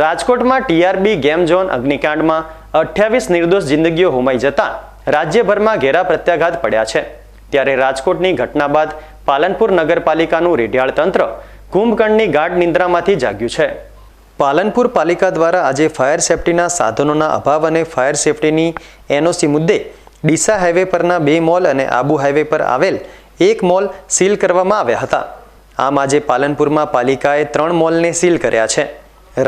રાજકોટમાં TRB game zone અગ્નિકાંડમાં અઠ્યાવીસ નિર્દોષ જિંદગીઓ હોમાઈ જતા રાજ્યભરમાં ઘેરા પ્રત્યાઘાત પડ્યા છે. ત્યારે રાજકોટની ઘટના બાદ પાલનપુર નગરપાલિકાનું રેઢિયાળ તંત્ર કુંભકર્ણની ગાઢ નિંદ્રામાંથી જાગ્યું છે. પાલનપુર પાલિકા દ્વારા આજે ફાયર સેફટીના સાધનોના અભાવ અને ફાયર સેફટીની એનઓસી મુદ્દે ડીસા હાઈવે પરના બે મોલ અને આબુ હાઈવે પર આવેલ એક મોલ સીલ કરવામાં આવ્યા હતા. આમ આજે પાલનપુરમાં પાલિકાએ ત્રણ મોલને સીલ કર્યા છે.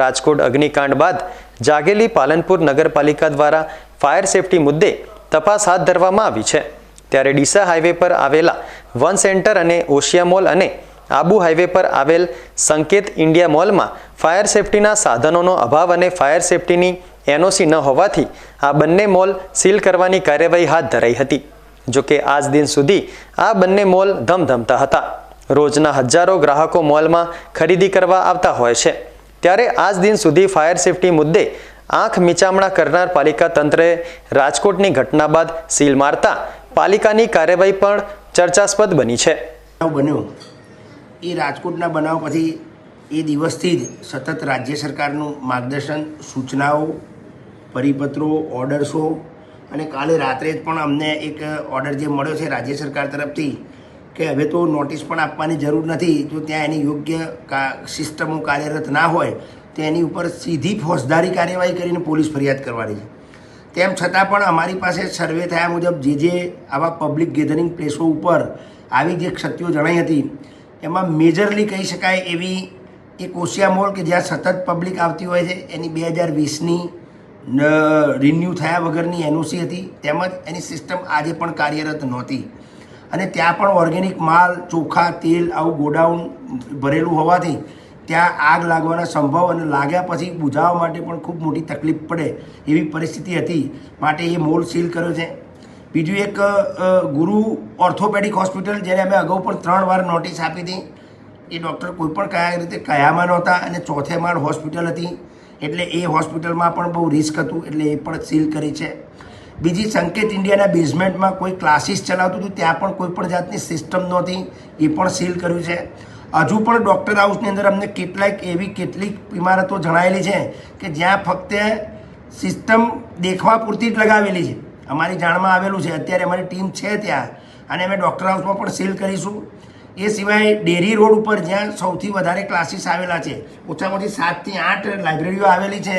રાજકોટ અગ્નિકાંડ બાદ જાગેલી પાલનપુર નગરપાલિકા દ્વારા ફાયર સેફટી મુદ્દે તપાસ હાથ ધરવામાં આવી છે. ત્યારે ડીસા હાઈવે પર આવેલા વન સેન્ટર અને ઓશિયા મોલ અને આબુ હાઈવે પર આવેલ સંકેત ઇન્ડિયા મોલમાં ફાયર સેફટીના સાધનોનો અભાવ અને ફાયર સેફટીની એનઓસી ન હોવાથી આ બંને મોલ સીલ કરવાની કાર્યવાહી હાથ ધરાઈ હતી. જોકે આજ દિન સુધી આ બંને મોલ ધમધમતા હતા. રોજના હજારો ગ્રાહકો મોલમાં ખરીદી કરવા આવતા હોય છે. ત્યારે આજ દિન સુધી ફાયર સેફટી મુદ્દે આંખ મીચામણા કરનાર પાલિકા તંત્રે રાજકોટની ઘટના બાદ સીલ મારતા પાલિકાની કાર્યવાહી પણ ચર્ચાસ્પદ બની છે. બન્યો. એ રાજકોટના બનાવ પછી એ દિવસથી જ સતત રાજ્ય સરકારનું માર્ગદર્શન, સૂચનાઓ, પરિપત્રો, ઓર્ડર્સો અને કાલે રાત્રે જ પણ અમને એક ઓર્ડર જે મળ્યો છે રાજ્ય સરકાર તરફથી કે હવે તો નોટિસ પણ આપવાની જરૂર નથી. જો ત્યાં એની યોગ્ય સિસ્ટમો કાર્યરત ના હોય, તો એની ઉપર સીધી ફોજદારી કાર્યવાહી કરીને પોલીસ ફરિયાદ કરવાની છે. તેમ છતાં પણ અમારી પાસે સર્વે થયા મુજબ જે જે આવા પબ્લિક ગેધરિંગ પ્લેસો ઉપર આવી જે ક્ષતિઓ જણાઈ હતી, એમાં મેજરલી કહી શકાય એવી એક ઓશિયા મોલ કે જ્યાં સતત પબ્લિક આવતી હોય છે, એની બે હજાર વીસની રિન્યૂ થયા વગરની એનઓસી હતી. તેમજ એની સિસ્ટમ આજે પણ કાર્યરત નહોતી. અને ત્યાં પણ ઓર્ગેનિક માલ, ચોખા, તેલ આવું ગોડાઉન ભરેલું હોવાથી ત્યાં આગ લાગવાના સંભવ અને લાગ્યા પછી બુઝાવવા માટે પણ ખૂબ મોટી તકલીફ પડે એવી પરિસ્થિતિ હતી. માટે એ મોલ સીલ કર્યો છે. બીજું એક ગુરુ ઓર્થોપેડિક હોસ્પિટલ, જેને અમે અગાઉ પણ ત્રણ વાર નોટિસ આપી હતી. એ ડૉક્ટર કોઈપણ કયા રીતે કયામાં નહોતા અને ચોથે માળ હોસ્પિટલ હતી. એટલે એ હોસ્પિટલમાં પણ બહુ રિસ્ક હતું, એટલે એ પણ સીલ કરી છે. બીજી સંકેત ઇન્ડિયાના બેઝમેન્ટમાં કોઈ ક્લાસીસ ચલાવતું હતું, ત્યાં પણ કોઈ પણ જાતની સિસ્ટમ નહોતી. એ પણ સીલ કર્યું છે. હજુ પણ ડૉક્ટર હાઉસની અંદર અમને કેટલાક એવી કેટલીક ઇમારતો જણાયેલી છે કે જ્યાં ફક્ત સિસ્ટમ દેખવા પૂરતી જ લગાવેલી છે. અમારી જાણમાં આવેલું છે. અત્યારે અમારી ટીમ છે ત્યાં અને અમે ડૉક્ટર હાઉસમાં પણ સીલ કરીશું. એ સિવાય ડેરી રોડ ઉપર જ્યાં સૌથી વધારે ક્લાસીસ આવેલા છે, ઓછામાં ઓછી સાતથી આઠ લાઇબ્રેરીઓ આવેલી છે.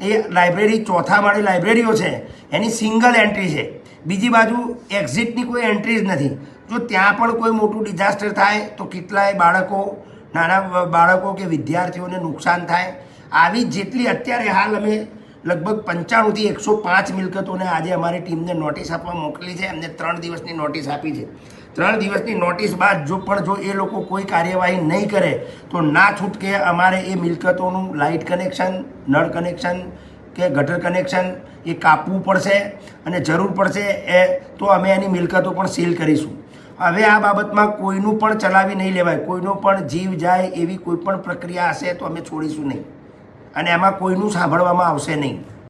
એ લાઇબ્રેરી ચોથા માળે લાઇબ્રેરીઓ છે, એની સિંગલ એન્ટ્રી છે. બીજી બાજુ એક્ઝિટની કોઈ એન્ટ્રી જ નથી. જો ત્યાં પણ કોઈ મોટું ડિઝાસ્ટર થાય, તો કેટલાય બાળકો, નાના બાળકો કે વિદ્યાર્થીઓને નુકસાન થાય. આવી જેટલી અત્યારે હાલ અમે લગભગ પંચાણુંથી એકસો પાંચ મિલકતોને આજે અમારી ટીમને નોટિસ આપવા મોકલી છે. એમને ત્રણ દિવસની નોટિસ આપી છે. ત્રણ દિવસની નોટિસ બાદ જો પણ જો એ લોકો કોઈ કાર્યવાહી નહીં કરે, તો ના છૂટકે અમારે એ મિલકતોનું લાઇટ કનેક્શન, નળ કનેક્શન કે ગટર કનેક્શન એ કાપવું પડશે અને જરૂર પડશે એ તો અમે એની મિલકતો પણ સીલ કરીશું. હવે આ બાબતમાં કોઈનું પણ ચલાવી નહીં લેવાય. કોઈનો પણ જીવ જાય એવી કોઈ પણ પ્રક્રિયા હશે તો અમે છોડીશું નહીં. અને એમાં કોઈનું સાંભળવામાં આવશે નહીં.